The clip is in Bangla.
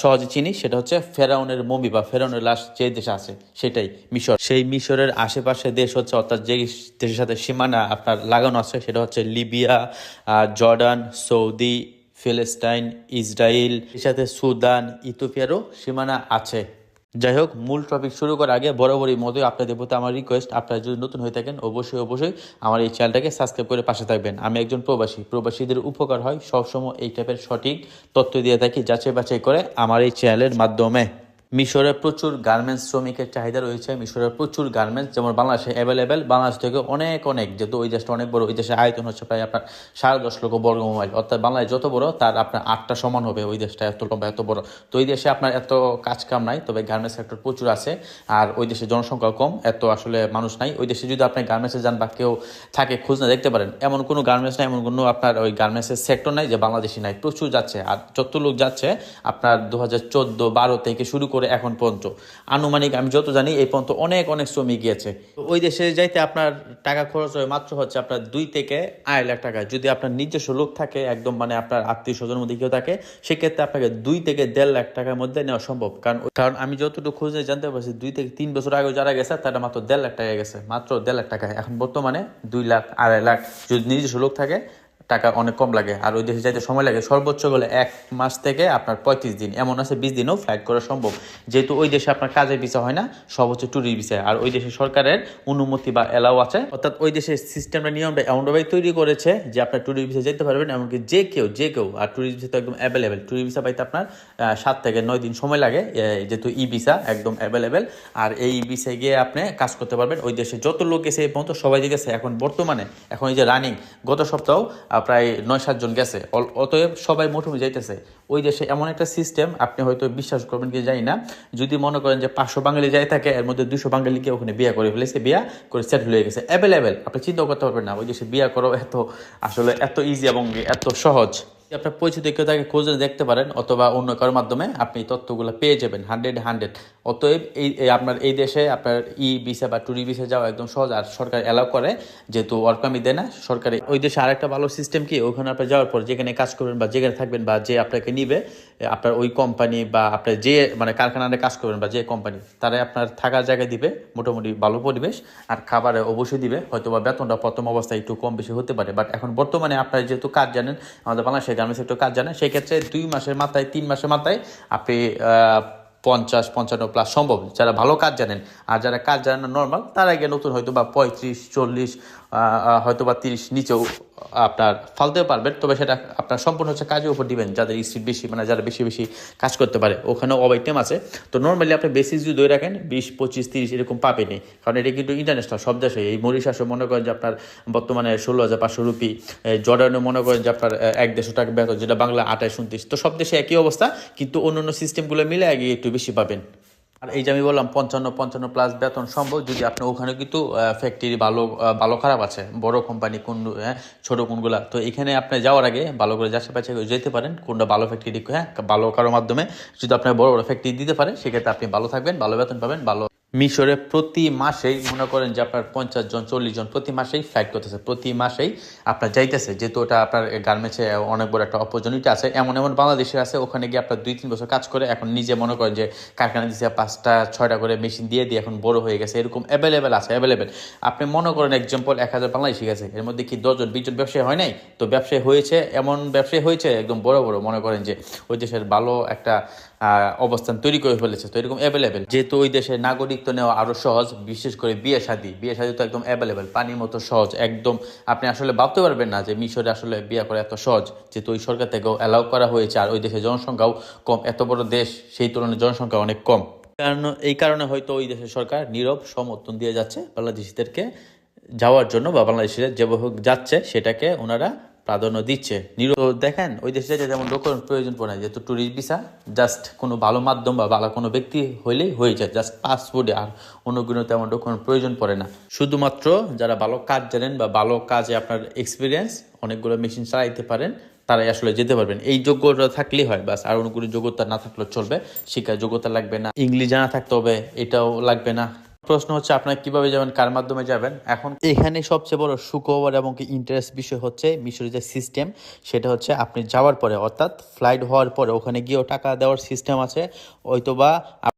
সহজে চিনি, সেটা হচ্ছে ফেরাউনের মমি বা ফেরাউনের লাশ যে দেশে আছে, সেটাই মিশর। সেই মিশরের আশেপাশে দেশ হচ্ছে, অর্থাৎ যে দেশের সাথে সীমানা আপনার লাগানো আছে, সেটা হচ্ছে লিবিয়া জর্ডান, সৌদি, ফিলিস্তাইন ইসরায়েল এর সাথে সুদান, ইথিওপিয়ারও সীমানা আছে। যাই হোক মূল টপিক শুরু করার আগে বরাবরই মতোই আপনাদের প্রতি আমার রিকোয়েস্ট আপনারা যদি নতুন হয়ে থাকেন, অবশ্যই অবশ্যই আমার এই চ্যানেলটাকে সাবস্ক্রাইব করে পাশে থাকবেন। আমি একজন প্রবাসী, প্রবাসীদের উপকার হয় সবসময় এই টাইপের সঠিক তথ্য দিয়ে থাকি যাচাই বাছাই করে আমার এই চ্যানেলের মাধ্যমে। মিশরে প্রচুর গার্মেন্টস শ্রমিকের চাহিদা রয়েছে, মিশরে প্রচুর গার্মেন্টস যেমন বাংলাদেশে অ্যাভেলেবেল বাংলাদেশ থেকে অনেক অনেক, যেহেতু ওই দেশটা অনেক বড়, ওই দেশের আয়তন হচ্ছে প্রায় আপনার সাড়ে দশ লক্ষ বর্গ মোবাইল অর্থাৎ বাংলাদেশ যত বড় তার আপনার আটটা সমান হবে ওই দেশটা এত লম্বা, এত বড়। তো ওই দেশে আপনার এত কাজ কাম নাই, তবে গার্মেন্টস সেক্টর প্রচুর আছে, আর ওই দেশে জনসংখ্যা কম, এত আসলে মানুষ নাই। ওই দেশে যদি আপনি গার্মেন্টসে যান বা কেউ থাকে খোঁজ না দেখতে পারেন, এমন কোনো গার্মেন্টস নাই, এমন কোনো আপনার ওই গার্মেন্টসের সেক্টর নাই যে বাংলাদেশি নাই, প্রচুর যাচ্ছে। আর যত লোক যাচ্ছে, আপনার দু হাজার চোদ্দ বারো থেকে শুরু করে এখন পর্যন্ত। আনুমানিক আমি যত জানি এই পর্যন্ত অনেক অনেক শ্রমিক গিয়েছে। ওই দেশে যাইতে আপনার টাকা খরচ হয় মাত্র হচ্ছে আপনার দুই থেকে আড়াই লাখ টাকা। যদি আপনার নিজস্ব লোক থাকে, একদম মানে আপনার আত্মীয় স্বজনের মধ্যে কেউ থাকে, সেক্ষেত্রে আপনাকে দুই থেকে দেড় লাখ টাকার মধ্যে নেওয়া সম্ভব। কারণ কারণ আমি যতটুকু খোঁজে জানতে পারছি, দুই থেকে তিন বছর আগে যারা গেছে, তারা মাত্র দেড় লাখ টাকা গেছে। মাত্র দেড় লাখ টাকা এখন বর্তমানে দুই লাখ, আড়াই লাখ। যদি নিজস্ব লোক থাকে টাকা অনেক কম লাগে। আর ওই দেশে যাইতে সময় লাগে। সর্বোচ্চ গেলে এক মাস থেকে আপনার পঁয়ত্রিশ দিন। এমন আছে বিশ দিনও ফ্লাইট করা সম্ভব। যেহেতু ওই দেশে আপনার কাজের ভিসা হয় না, সব হচ্ছে ট্যুরিস্ট ভিসা আর ওই দেশে সরকারের অনুমতি বা এলাও আছে। অর্থাৎ ওই দেশের সিস্টেমটা নিয়মটা এমনভাবে তৈরি করেছে যে আপনার ট্যুরিস্ট ভিসা যেতে পারবেন, এমনকি যে কেউ যে কেউ, আর ট্যুরিস্ট ভিসা তো একদম অ্যাভেলেবেল ট্যুরিস্ট ভিসা পাইতে আপনার সাত থেকে নয় দিন সময় লাগে যেহেতু ই ভিসা একদম অ্যাভেলেবেল আর এই ভিসায় গিয়ে আপনি কাজ করতে পারবেন। ওই দেশে যত লোক এসে এই পর্যন্ত সবাই গেছে এখন বর্তমানে, এখন এই যে রানিং গত সপ্তাহ প্রায় নয় সাতজন গেছে। অতএব সবাই মোটামুটি যাইতেছে। ওই দেশে এমন একটা সিস্টেম আপনি হয়তো বিশ্বাস করবেন কি জানি না। যদি মনে করেন যে পাঁচশো বাঙালি যাই থাকে, এর মধ্যে দুশো বাঙালিকে ওখানে বিয়া করে ফেলেছে, বিয়া করে সেটেল হয়ে গেছে। অ্যাভেলেবেল আপনি চিন্তা করতে পারবেন না। ওই দেশে বিয়া করো, এত আসলে এত ইজি এবং এত সহজ। আপনার পরিচিত কেউ তাকে খোঁজে দেখতে পারেন অথবা অন্য কারোর মাধ্যমে আপনি তথ্যগুলো পেয়ে যাবেন হান্ড্রেড হান্ড্রেড অতএব এই আপনার, এই দেশে আপনার ই ভিসা বা ট্যুরি ভিসা যাওয়া একদম সহজ, আর সরকার অ্যালাউ করে, যেহেতু ওয়ার্ক পারমিট দেয় না, সরকারি, ওই দেশে আরেকটা ভালো সিস্টেম কি? ওখানে আপনি যাওয়ার পর যেখানে কাজ করবেন বা যেখানে থাকবেন বা যে আপনাকে নিবে আপনার ওই কোম্পানি বা আপনার যে মানে কারখানাতে কাজ করবেন বা যে কোম্পানি তারাই আপনার থাকার জায়গা দিবে, মোটামুটি ভালো পরিবেশ, আর খাবারে অবশ্যই দিবে। হয়তো বা বেতনটা প্রথম অবস্থায় একটু কম বেশি হতে পারে বাট এখন বর্তমানে আপনার যেহেতু কাজ জানেন, আমাদের বাংলাদেশের গার্মেন্টস একটু কাজ জানেন সেই ক্ষেত্রে দুই মাসের মাথায়, তিন মাসের মাথায় আপনি পঞ্চাশ, পঞ্চান্ন প্লাস সম্ভব। যারা ভালো কাজ জানেন আর যারা কাজ জানেন নর্মাল তারা গিয়ে নতুন হয়তো বা পঁয়ত্রিশ, চল্লিশ হয়তো বা তিরিশ নিচেও আপনার ফালতেও পারবেন, তবে সেটা আপনার সম্পূর্ণ হচ্ছে কাজের উপর দিবেন যাদের স্পিড বেশি মানে যারা বেশি বেশি কাজ করতে পারে। ওখানেও ওভারটাইম আছে। তো নর্মালি আপনি বেসিস যদি ধরে রাখেন, বিশ, পঁচিশ, তিরিশ এরকম পাবেনি কারণ এটা কিন্তু ইন্টারন্যাশনাল সব দেশে। এই মরিশাসও মনে করেন যে আপনার বর্তমানে ষোলো হাজার পাঁচশো রুপি জর্ডানও মনে করেন যে আপনার এক দেড়শো টাকা বেতন, যেটা বাংলা আঠাশ, উনত্রিশ। তো সব দেশে একই অবস্থা, কিন্তু অন্য অন্য সিস্টেমগুলো মিলে আগে একটু বেশি পাবেন। আর এই যে আমি বললাম পঞ্চান্ন পঞ্চান্ন প্লাস বেতন সম্ভব, যদি আপনার ওখানে কিন্তু ফ্যাক্টরি ভালো ভালো খারাপ আছে, বড় কোম্পানি কোন হ্যাঁ ছোটো কোনগুলা। তো এখানে আপনি যাওয়ার আগে ভালো করে যাচ্ছে পাচ্ছে যেতে পারেন, কোনটা ভালো ফ্যাক্টরি হ্যাঁ ভালো কারোর মাধ্যমে। যদি আপনার বড় বড় ফ্যাক্টরি দিতে পারে, সেক্ষেত্রে আপনি ভালো থাকবেন, ভালো বেতন পাবেন, ভালো মিশরে প্রতি মাসেই, মনে করেন যে আপনার পঞ্চাশ জন, চল্লিশ জন প্রতি মাসেই ফ্লাইট করতেছে। প্রতি মাসেই আপনার যাইতেছে। যেহেতু ওটা আপনার গার্মেন্টসে অনেক বড় একটা অপরচুনিটি আছে। এমন এমন বাংলাদেশের আছে, ওখানে গিয়ে আপনার দুই তিন বছর কাজ করে এখন নিজে মনে করেন যে কারখানা দিচ্ছে পাঁচটা, ছয়টা করে মেশিন দিয়ে দিয়ে এখন বড় হয়ে গেছে। এরকম অ্যাভেলেবেল আছে অ্যাভেলেবেল আপনি মনে করেন এক্সাম্পল এক হাজার বাংলাদেশি গেছে। এর মধ্যে কি দশজন, বিশজন ব্যবসায়ী হয় নাই? তো ব্যবসায়ী হয়েছে, এমন ব্যবসায়ী হয়েছে একদম বড় বড়। মনে করেন যে ওই দেশের ভালো একটা অবস্থান তৈরি করে ফেলেছে। তো এরকম অ্যাভেলেবেল যেহেতু ওই দেশের নাগরিকত্ব নেওয়া আরও সহজ, বিশেষ করে বিয়ে শাদী। বিয়ে শাদী তো একদম অ্যাভেলেবেল পানির মতো সহজ, একদম আপনি আসলে ভাবতে পারবেন না যে মিশরে আসলে বিয়ে করা এত সহজ, যেহেতু ওই সরকার থেকেও অ্যালাউ করা হয়েছে, আর ওই দেশের জনসংখ্যাও কম, এত বড় দেশ, সেই তুলনায় জনসংখ্যা অনেক কম। কারণ, এই কারণে হয়তো ওই দেশের সরকার নীরব, সমর্থন দিয়ে যাচ্ছে, বাংলাদেশিদেরকে যাওয়ার জন্য বা বাংলাদেশিরা হোক যাচ্ছে, সেটাকে ওনারা প্রাধান্য দিচ্ছে। নিরো দেখেন, ওই দেশে যেমন ডকুমেন্ট প্রয়োজন পড়ে যেহেতু ট্যুরিস্ট ভিসা জাস্ট কোনো ভালো মাধ্যম বা ভালো কোনো ব্যক্তি হইলেই হয়ে যায় জাস্ট পাসপোর্টে আর অন্য তেমন ডকুমেন্ট প্রয়োজন পড়ে না। শুধুমাত্র যারা ভালো কাজ জানেন বা ভালো কাজে আপনার এক্সপিরিয়েন্স অনেকগুলো মেশিন চালাইতে পারেন, তারাই আসলে যেতে পারবেন। এই যোগ্যতা থাকলেই হয়, বাস, আর অন্য কোনো যোগ্যতা না থাকলেও চলবে, শিক্ষার যোগ্যতা লাগবে না। ইংলিশ জানা থাকতে হবে, এটাও লাগবে না। প্রশ্ন হচ্ছে, আপনারা কীভাবে যাবেন, কার মাধ্যমে যাবেন? এখন এখানে সবচেয়ে বড় সুখবর এবং কি ইন্টারেস্ট বিষয় হচ্ছে মিশরের যে সিস্টেম সেটা হচ্ছে আপনি যাওয়ার পরে, অর্থাৎ ফ্লাইট হওয়ার পরে, ওখানে গিয়েও টাকা দেওয়ার সিস্টেম আছে, হয়তোবা